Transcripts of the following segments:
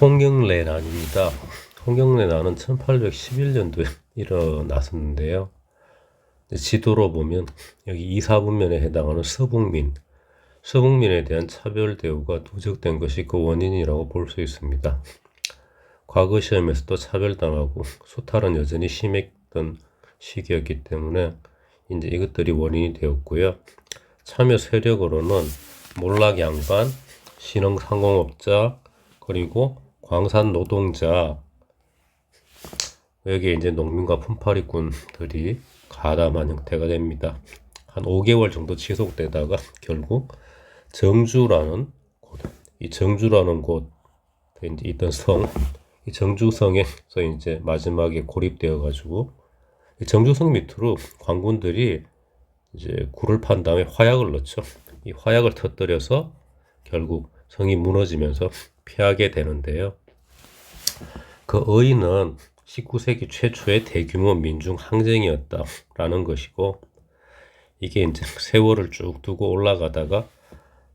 홍경래난입니다. 홍경래난은 1811년도에 일어났었는데요. 지도로 보면 여기 이사분면에 해당하는 서북민, 서북민에 대한 차별 대우가 누적된 것이 그 원인이라고 볼 수 있습니다. 과거 시험에서도 차별당하고 수탈은 여전히 심했던 시기였기 때문에 이제 이것들이 원인이 되었고요. 참여 세력으로는 몰락 양반, 신흥 상공업자, 그리고 광산 노동자, 여기에 이제 농민과 품팔이꾼들이 가담한 형태가 됩니다. 한 5개월 정도 지속되다가 결국 정주라는 곳, 이 정주라는 곳에 이제 있던 성, 이 정주성에서 이제 마지막에 고립되어 가지고 정주성 밑으로 관군들이 이제 굴을 판 다음에 화약을 넣죠. 이 화약을 터뜨려서 결국 성이 무너지면서 피하게 되는데요. 그 의의는 19세기 최초의 대규모 민중 항쟁이었다라는 것이고 이게 이제 세월을 쭉 두고 올라가다가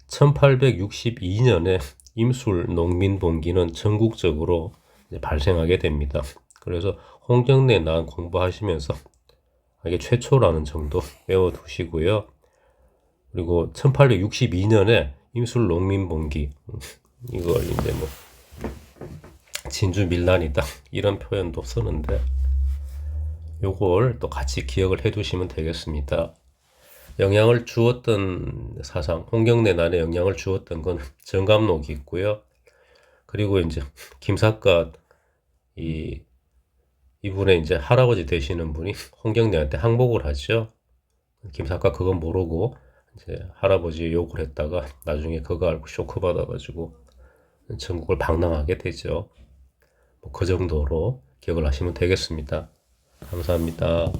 1862년에 임술 농민 봉기는 전국적으로 이제 발생하게 됩니다. 그래서 홍경래 난 공부하시면서 이게 최초라는 정도 외워두시고요. 그리고 1862년에 임술 농민봉기 이걸 이제 뭐 진주 밀란이다 이런 표현도 쓰는데 요걸 또 같이 기억을 해두시면 되겠습니다. 영향을 주었던 사상, 홍경래 난에 영향을 주었던 건 정감록이 있고요. 그리고 이제 김사과 이 이분의 이제 할아버지 되시는 분이 홍경래한테 항복을 하죠. 김사과 그건 모르고 이제 할아버지 욕을 했다가 나중에 그거 알고 쇼크 받아가지고 전국을 방랑하게 되죠. 뭐 그 정도로 기억을 하시면 되겠습니다. 감사합니다.